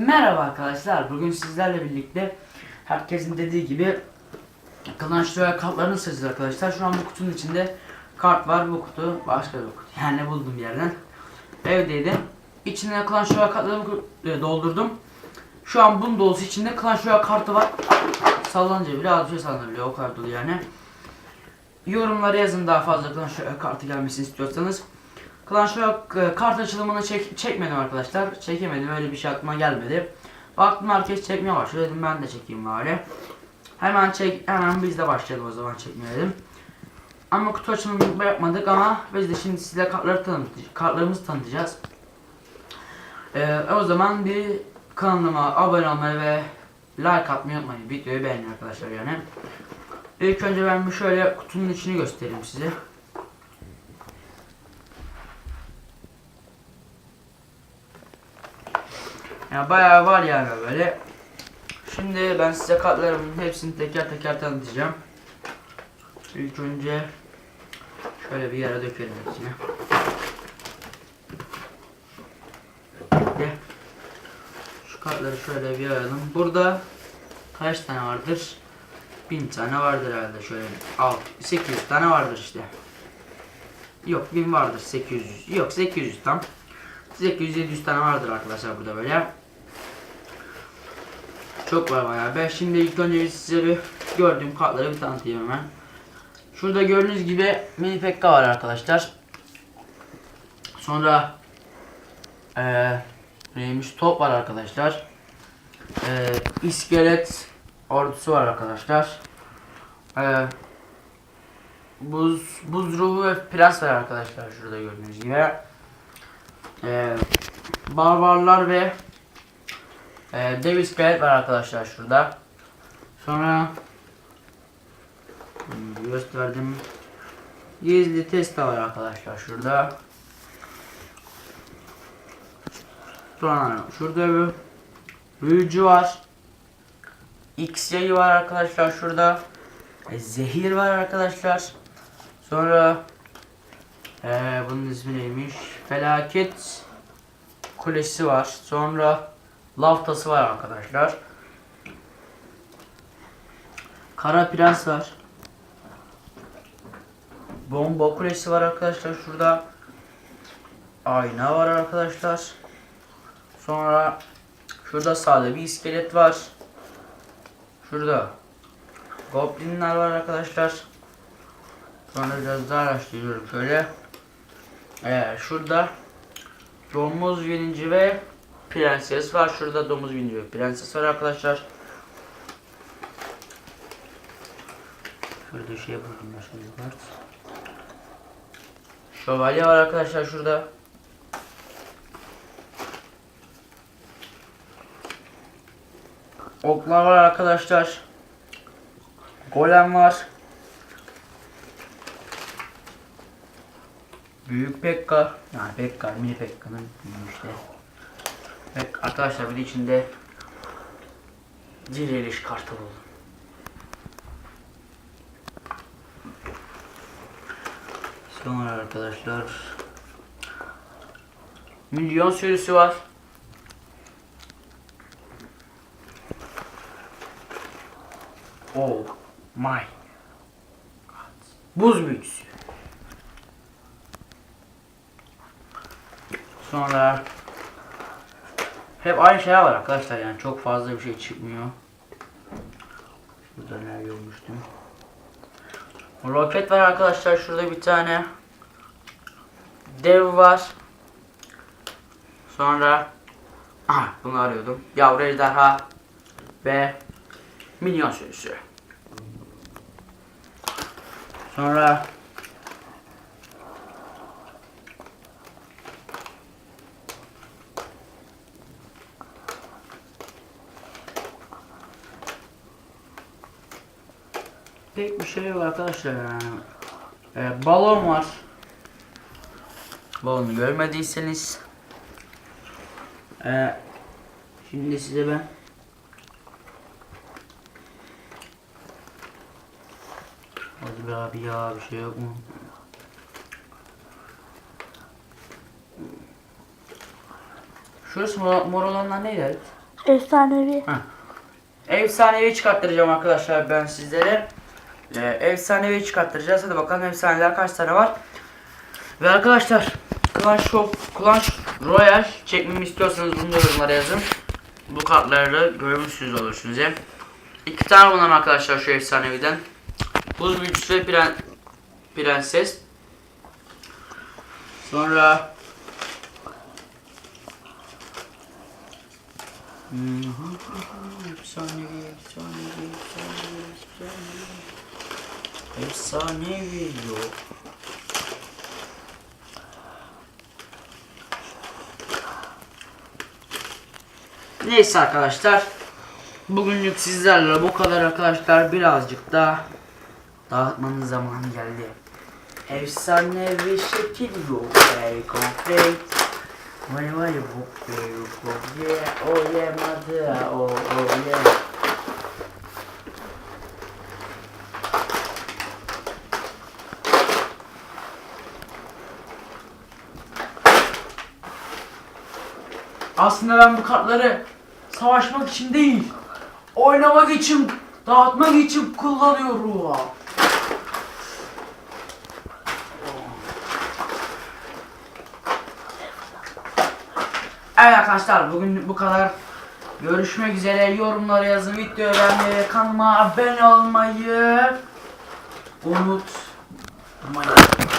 Merhaba arkadaşlar. Bugün sizlerle birlikte herkesin dediği gibi Clash Royale kartlarını seçeceğiz arkadaşlar. Şu an bu kutunun içinde kart var. Bu kutu başka bir kutu. Yani buldum bir yerden. Evdeydi. İçine Clash Royale kartlarımı e, doldurdum. Şu an bunun dolusu içinde Clash Royale kartı var. Sallanınca bile az bir şey sallanabiliyor. O kadar dolu yani. Yorumlara yazın daha fazla Clash Royale kartı gelmesini istiyorsanız. Clash Royale e, kart açılımını çek, çekmedim arkadaşlar. Çekemedim öyle bir şey aklıma gelmedi. Baktım herkes çekmeye başladı dedim ben de çekeyim bari. Hemen çek hemen biz de başlayalım o zaman çekmeye. Ama kutu açılımını yapmadık ama biz de şimdi size kartları tanıt kartlarımızı tanıtacağız. Ee, o zaman bir kanalıma abone olmayı ve like atmayı unutmayın. Videoyu beğenin arkadaşlar yani. İlk önce ben şöyle kutunun içini göstereyim size. Ya bayağı var yani böyle. Şimdi ben size kartlarımın hepsini teker teker tanıtacağım. İlk önce şöyle bir yere dökelim hepsini. Şu kartları şöyle bir ayıralım. Burada kaç tane vardır? 1000 tane vardır herhalde şöyle. Al 800 tane vardır işte. Yok 1000 vardır 800. Yok 800 tam. 800-700 tane vardır arkadaşlar burada böyle. Çok var bayağı. Ben şimdi ilk önce size bir gördüğüm kartları bir tanıtayım hemen. Şurada gördüğünüz gibi mini pekka var arkadaşlar. Sonra eee neymiş top var arkadaşlar. Eee iskelet ordusu var arkadaşlar. Eee buz buz ruhu ve prens var arkadaşlar şurada gördüğünüz gibi. Eee barbarlar ve ee, dev iskelet var arkadaşlar şurada. Sonra hmm, gösterdim. Gizli testa var arkadaşlar şurada. Sonra şurada bir büyücü var. X yayı var arkadaşlar şurada. E, zehir var arkadaşlar. Sonra ee, bunun ismi neymiş? Felaket kulesi var. Sonra Laftası var arkadaşlar. Kara Prens var. Bomba kulesi var arkadaşlar şurada. Ayna var arkadaşlar. Sonra şurada sade bir iskelet var. Şurada goblinler var arkadaşlar. Sonra biraz daha araştırıyorum şöyle. Evet şurada domuz birinci ve prenses var. Şurada domuz biniyor. Prenses var arkadaşlar. Şurada şey buldum başka bir kart. Şövalye var arkadaşlar şurada. Oklar var arkadaşlar. Golem var. Büyük Pekka. Yani Pekka, mini Pekka'nın işte. Evet arkadaşlar bir de içinde diriliş kartı buldum. Sonra arkadaşlar milyon sürüsü var. Oh my God. Buz büyücüsü. Sonra hep aynı şeyler var arkadaşlar yani çok fazla bir şey çıkmıyor. Şurada ne görmüştüm. Roket var arkadaşlar şurada bir tane. Dev var. Sonra aha bunu arıyordum. Yavru ejderha ve minyon sürüsü. Sonra pek bir şey yok arkadaşlar yani. Ee, balon var. Balonu görmediyseniz. Ee, şimdi size ben Hadi be abi ya bir şey yok mu? Şurası mor, mor olanlar neydi? evet? Efsanevi. Efsanevi çıkarttıracağım arkadaşlar ben sizlere. Ee, efsanevi çıkarttıracağız. Hadi bakalım efsaneler kaç tane var. Ve arkadaşlar Clash of Clash Royale çekmemi istiyorsanız bunu yorumlara yazın. Bu kartları görmüşsünüz olursunuz ya. İki tane bundan arkadaşlar şu efsaneviden. Buz büyücüsü ve pren prenses. Sonra Efsanevi, efsanevi, efsanevi, efsanevi. Efsanevi yok. Neyse arkadaşlar. Bugünlük sizlerle bu kadar arkadaşlar. Birazcık da dağıtmanın zamanı geldi. Efsanevi şekil yok. Ey konkret. Vay vay bu be bu ye o yemadı o o ye. Aslında ben bu kartları savaşmak için değil, oynamak için, dağıtmak için kullanıyorum. Evet arkadaşlar bugün bu kadar. Görüşmek üzere. Yorumlara yazın, videoyu beğenmeyi, kanalıma abone olmayı unutmayın.